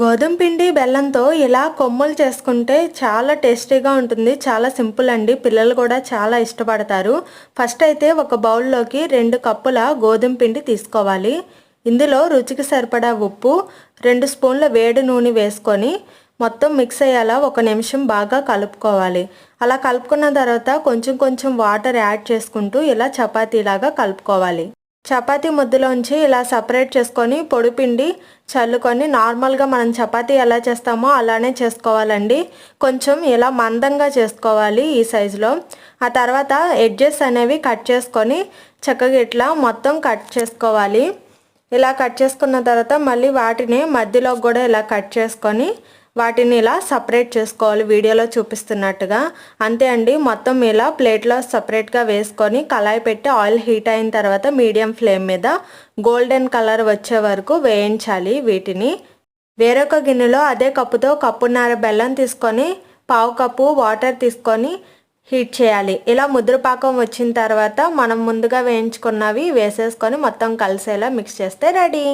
గోధుమ పిండి బెల్లంతో ఇలా కొమ్ములు చేసుకుంటే చాలా టేస్టీగా ఉంటుంది. చాలా సింపుల్ అండి. పిల్లలు కూడా చాలా ఇష్టపడతారు. ఫస్ట్ అయితే ఒక బౌల్లోకి రెండు కప్పుల గోధుమ పిండి తీసుకోవాలి. ఇందులో రుచికి సరిపడా ఉప్పు రెండు స్పూన్ల వేడి నూనె వేసుకొని మొత్తం మిక్స్ అయ్యేలా ఒక నిమిషం బాగా కలుపుకోవాలి. అలా కలుపుకున్న తర్వాత కొంచెం కొంచెం వాటర్ యాడ్ చేసుకుంటూ ఇలా చపాతీలాగా కలుపుకోవాలి. చపాతీ ముద్దలోంచి ఇలా సపరేట్ చేసుకొని పొడిపిండి చల్లుకొని నార్మల్గా మనం చపాతీ ఎలా చేస్తామో అలానే చేసుకోవాలండి. కొంచెం ఇలా మందంగా చేసుకోవాలి ఈ సైజులో. ఆ తర్వాత ఎడ్జెస్ అనేవి కట్ చేసుకొని చక్కగా ఇట్లా మొత్తం కట్ చేసుకోవాలి. ఇలా కట్ చేసుకున్న తర్వాత మళ్ళీ వాటిని మధ్యలో కూడా ఇలా కట్ చేసుకొని వాటిని ఇలా సపరేట్ చేసుకోవాలి వీడియోలో చూపిస్తున్నట్టుగా. అంతే అండి మొత్తం ఇలా ప్లేట్లో సపరేట్గా వేసుకొని కళాయి పెట్టి ఆయిల్ హీట్ అయిన తర్వాత మీడియం ఫ్లేమ్ మీద గోల్డెన్ కలర్ వచ్చే వరకు వేయించాలి వీటిని. వేరొక గిన్నెలో అదే కప్పుతో కప్పున్నర బెల్లం తీసుకొని పావు కప్పు వాటర్ తీసుకొని హీట్ చేయాలి. ఇలా ముద్రపాకం వచ్చిన తర్వాత మనం ముందుగా వేయించుకున్నవి వేసేసుకొని మొత్తం కలిసేలా మిక్స్ చేస్తే రెడీ.